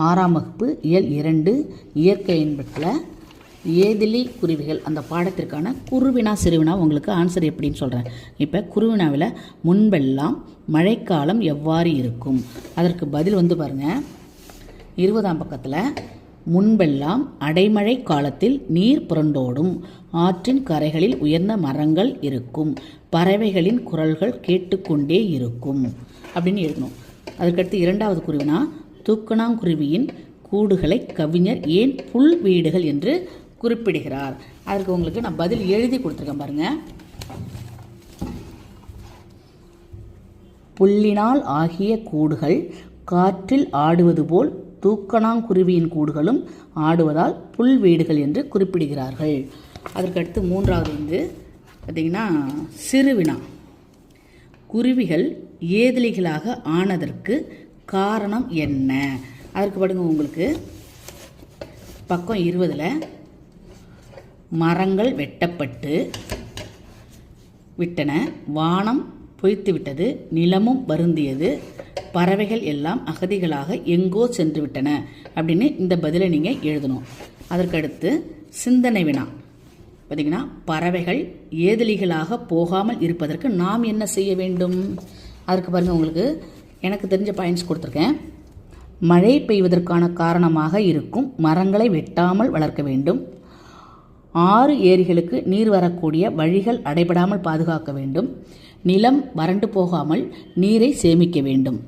ஆறாம் வகுப்பு இயல் இரண்டு இயற்கை என்பட்டில் ஏதிலி குருவிகள் அந்த பாடத்திற்கான குருவினா சிறுவினா உங்களுக்கு ஆன்சர் எப்படின்னு சொல்கிறேன் இப்போ குருவினாவில் முன்பெல்லாம் மழைக்காலம் எவ்வாறு இருக்கும்? அதற்கு பதில் வந்து பாருங்கள் இருபதாம் பக்கத்தில் முன்பெல்லாம் அடைமழை காலத்தில் நீர் புரண்டோடும் ஆற்றின் கரைகளில் உயர்ந்த மரங்கள் இருக்கும் பறவைகளின் குரல்கள் கேட்டுக்கொண்டே இருக்கும் அப்படின்னு எழுதணும் அதுக்கடுத்து இரண்டாவது குருவினா தூக்கணாங்குருவியின் கூடுகளை கவிஞர் ஏன் புல் வீடுகள் என்று குறிப்பிடுகிறார். அதற்கு உங்களுக்கு நான் பதில் எழுதி கொடுத்துருக்கேன் பாருங்கள் புல்லினால் ஆகிய கூடுகள் காற்றில் ஆடுவது போல் தூக்கணாங்குருவியின் கூடுகளும் ஆடுவதால் புல் வீடுகள் என்று குறிப்பிடுகிறார்கள். அதற்கடுத்து மூன்றாவது வந்து பார்த்திங்கன்னா சிறுவினா. குருவிகள் ஏதிலிகளாக ஆனதற்கு காரணம் என்ன? அதற்கு படுங்க உங்களுக்கு. பக்கம் இருபதில் மரங்கள் வெட்டப்பட்டு விட்டன. வானம் பொய்த்து விட்டது நிலமும் வருந்தியது பறவைகள் எல்லாம் அகதிகளாக எங்கோ சென்று விட்டன. அப்படின்னு இந்த பதிலை நீங்கள் எழுதணும். அதற்கடுத்து சிந்தனை வினா. பார்த்தீங்கன்னா பறவைகள் ஏதிலிகளாக போகாமல் இருப்பதற்கு நாம் என்ன செய்ய வேண்டும்? அதற்கு பாருங்கள் உங்களுக்கு எனக்கு தெரிஞ்ச பாயிண்ட்ஸ் கொடுத்துருக்கேன். மழை பெய்வதற்கான காரணமாக இருக்கும் மரங்களை வெட்டாமல் வளர்க்க வேண்டும். ஆறு ஏரிகளுக்கு நீர் வரக்கூடிய வழிகள் அடைபடாமல் பாதுகாக்க வேண்டும். நிலம் வறண்டு போகாமல் நீரை சேமிக்க வேண்டும்.